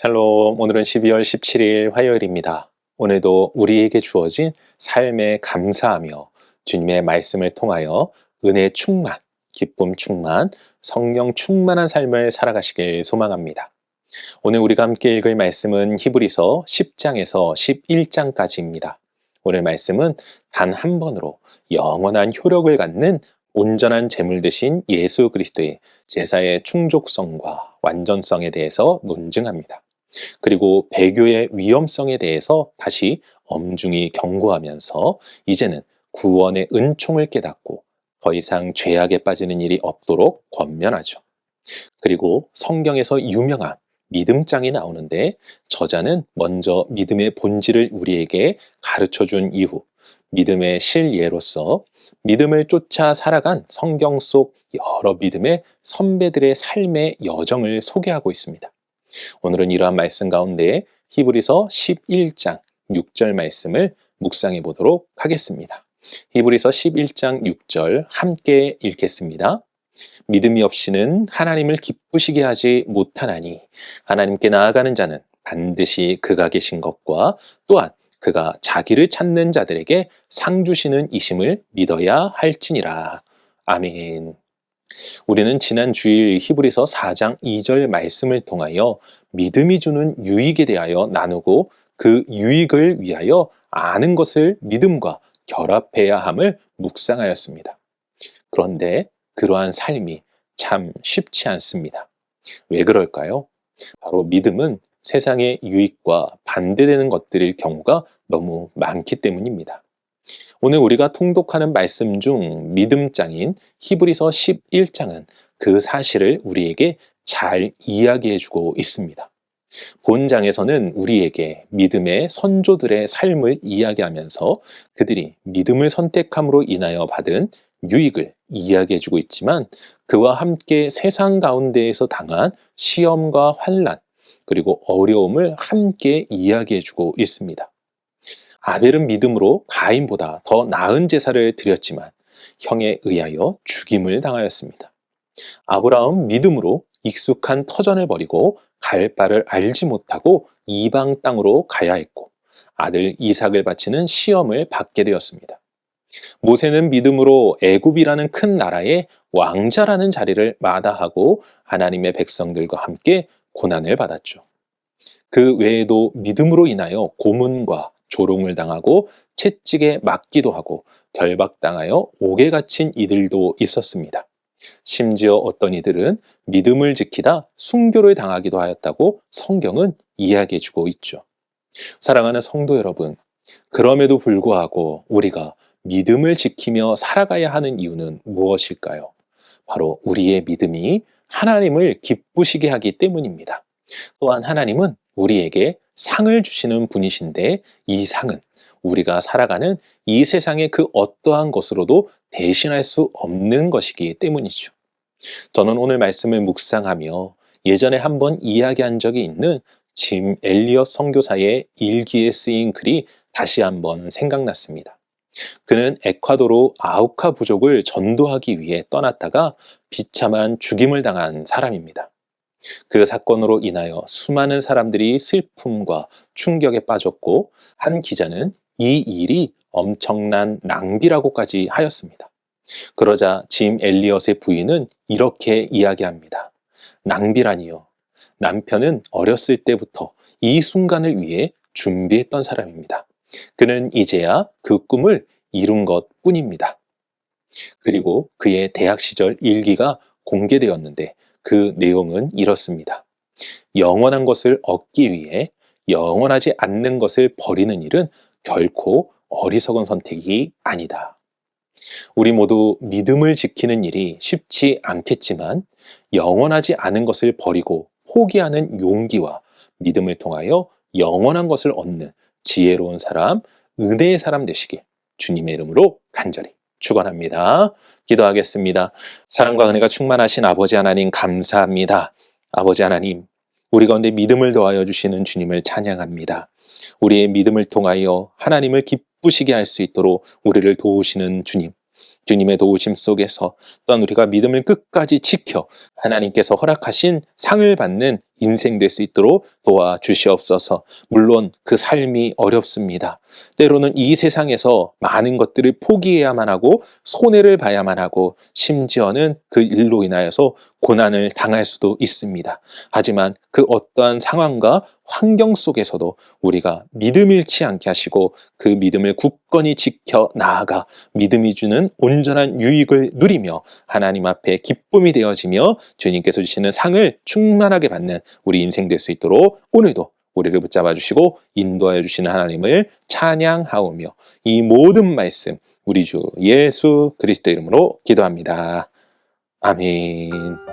샬롬, 오늘은 12월 17일 화요일입니다. 오늘도 우리에게 주어진 삶에 감사하며 주님의 말씀을 통하여 은혜 충만, 기쁨 충만, 성령 충만한 삶을 살아가시길 소망합니다. 오늘 우리가 함께 읽을 말씀은 히브리서 10장에서 11장까지입니다. 오늘 말씀은 단 한 번으로 영원한 효력을 갖는 온전한 제물 대신 예수 그리스도의 제사의 충족성과 완전성에 대해서 논증합니다. 그리고 배교의 위험성에 대해서 다시 엄중히 경고하면서 이제는 구원의 은총을 깨닫고 더 이상 죄악에 빠지는 일이 없도록 권면하죠. 그리고 성경에서 유명한 믿음장이 나오는데 저자는 먼저 믿음의 본질을 우리에게 가르쳐 준 이후 믿음의 실예로서 믿음을 쫓아 살아간 성경 속 여러 믿음의 선배들의 삶의 여정을 소개하고 있습니다. 오늘은 이러한 말씀 가운데 히브리서 11장 6절 말씀을 묵상해 보도록 하겠습니다. 히브리서 11장 6절 함께 읽겠습니다. 믿음이 없이는 하나님을 기쁘시게 하지 못하나니 하나님께 나아가는 자는 반드시 그가 계신 것과 또한 그가 자기를 찾는 자들에게 상 주시는 이심을 믿어야 할지니라. 아멘. 우리는 지난 주일 히브리서 4장 2절 말씀을 통하여 믿음이 주는 유익에 대하여 나누고 그 유익을 위하여 아는 것을 믿음과 결합해야 함을 묵상하였습니다. 그런데 그러한 삶이 참 쉽지 않습니다. 왜 그럴까요? 바로 믿음은 세상의 유익과 반대되는 것들일 경우가 너무 많기 때문입니다. 오늘 우리가 통독하는 말씀 중 믿음장인 히브리서 11장은 그 사실을 우리에게 잘 이야기해 주고 있습니다. 본장에서는 우리에게 믿음의 선조들의 삶을 이야기하면서 그들이 믿음을 선택함으로 인하여 받은 유익을 이야기해 주고 있지만 그와 함께 세상 가운데에서 당한 시험과 환란 그리고 어려움을 함께 이야기해 주고 있습니다. 아벨은 믿음으로 가인보다 더 나은 제사를 드렸지만 형에 의하여 죽임을 당하였습니다. 아브라함 믿음으로 익숙한 터전을 버리고 갈 바를 알지 못하고 이방 땅으로 가야 했고 아들 이삭을 바치는 시험을 받게 되었습니다. 모세는 믿음으로 애굽이라는 큰 나라의 왕자라는 자리를 마다하고 하나님의 백성들과 함께 고난을 받았죠. 그 외에도 믿음으로 인하여 고문과 조롱을 당하고 채찍에 맞기도 하고 결박당하여 옥에 갇힌 이들도 있었습니다. 심지어 어떤 이들은 믿음을 지키다 순교를 당하기도 하였다고 성경은 이야기해 주고 있죠. 사랑하는 성도 여러분, 그럼에도 불구하고 우리가 믿음을 지키며 살아가야 하는 이유는 무엇일까요? 바로 우리의 믿음이 하나님을 기쁘시게 하기 때문입니다. 또한 하나님은 우리에게 상을 주시는 분이신데 이 상은 우리가 살아가는 이 세상의 그 어떠한 것으로도 대신할 수 없는 것이기 때문이죠. 저는 오늘 말씀을 묵상하며 예전에 한번 이야기한 적이 있는 짐 엘리엇 선교사의 일기에 쓰인 글이 다시 한번 생각났습니다. 그는 에콰도르 아우카 부족을 전도하기 위해 떠났다가 비참한 죽임을 당한 사람입니다. 그 사건으로 인하여 수많은 사람들이 슬픔과 충격에 빠졌고 한 기자는 이 일이 엄청난 낭비라고까지 하였습니다. 그러자 짐 엘리엇의 부인은 이렇게 이야기합니다. 낭비라니요. 남편은 어렸을 때부터 이 순간을 위해 준비했던 사람입니다. 그는 이제야 그 꿈을 이룬 것 뿐입니다. 그리고 그의 대학 시절 일기가 공개되었는데 그 내용은 이렇습니다. 영원한 것을 얻기 위해 영원하지 않는 것을 버리는 일은 결코 어리석은 선택이 아니다. 우리 모두 믿음을 지키는 일이 쉽지 않겠지만 영원하지 않은 것을 버리고 포기하는 용기와 믿음을 통하여 영원한 것을 얻는 지혜로운 사람, 은혜의 사람 되시길 주님의 이름으로 간절히 축원합니다. 기도하겠습니다. 사랑과 은혜가 충만하신 아버지 하나님 감사합니다. 아버지 하나님, 우리 가운데 믿음을 더하여 주시는 주님을 찬양합니다. 우리의 믿음을 통하여 하나님을 기쁘시게 할 수 있도록 우리를 도우시는 주님. 주님의 도우심 속에서 또한 우리가 믿음을 끝까지 지켜 하나님께서 허락하신 상을 받는 인생 될 수 있도록 도와주시옵소서. 물론 그 삶이 어렵습니다. 때로는 이 세상에서 많은 것들을 포기해야만 하고 손해를 봐야만 하고 심지어는 그 일로 인하여서 고난을 당할 수도 있습니다. 하지만 그 어떠한 상황과 환경 속에서도 우리가 믿음 잃지 않게 하시고 그 믿음을 굳건히 지켜 나아가 믿음이 주는 온전한 유익을 누리며 하나님 앞에 기쁨이 되어지며 주님께서 주시는 상을 충만하게 받는 우리 인생 될 수 있도록 오늘도 우리를 붙잡아 주시고 인도하여 주시는 하나님을 찬양하오며 이 모든 말씀 우리 주 예수 그리스도 이름으로 기도합니다. 아멘.